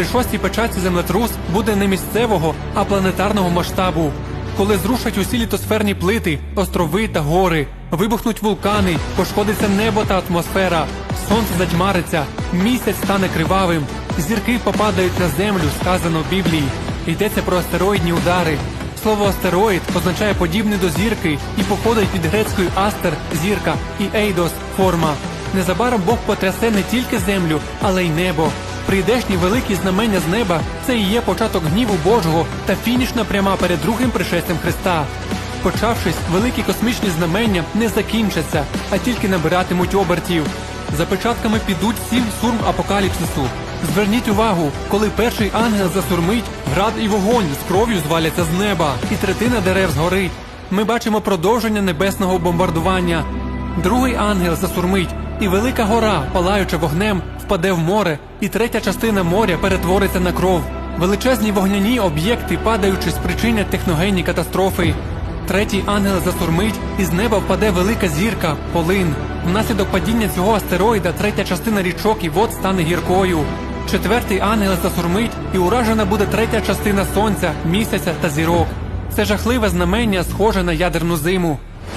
При шостій печатці землетрус буде не місцевого, а планетарного масштабу. Коли зрушать усі літосферні плити, острови та гори, вибухнуть вулкани, пошкодиться небо та атмосфера, сонце затьмариться, місяць стане кривавим, зірки попадають на землю, сказано в Біблії. Йдеться про астероїдні удари. Слово астероїд означає подібний до зірки і походить від грецької астер зірка і ейдос форма. Незабаром Бог потрясе не тільки землю, але й небо. Прийдешні великі знамення з неба це і є початок гніву Божого та фінішна пряма перед другим пришестям Христа. Почавшись, великі космічні знамення не закінчаться, а тільки набиратимуть обертів. За печатками підуть сім сурм апокаліпсису. Зверніть увагу, коли перший ангел засурмить, град і вогонь з кров'ю зваляться з неба, і третина дерев згорить. Ми бачимо продовження небесного бомбардування. Другий ангел засурмить, і велика гора, палаючи вогнем, впаде в море, і третя частина моря перетвориться на кров. Величезні вогняні об'єкти, падаючи, спричинять техногенні катастрофи. Третій ангел засурмить, і з неба впаде велика зірка, полин. Внаслідок падіння цього астероїда третя частина річок і вод стане гіркою. Четвертий ангел засурмить, і уражена буде третя частина сонця, місяця та зірок. Це жахливе знамення, схоже на ядерну зиму.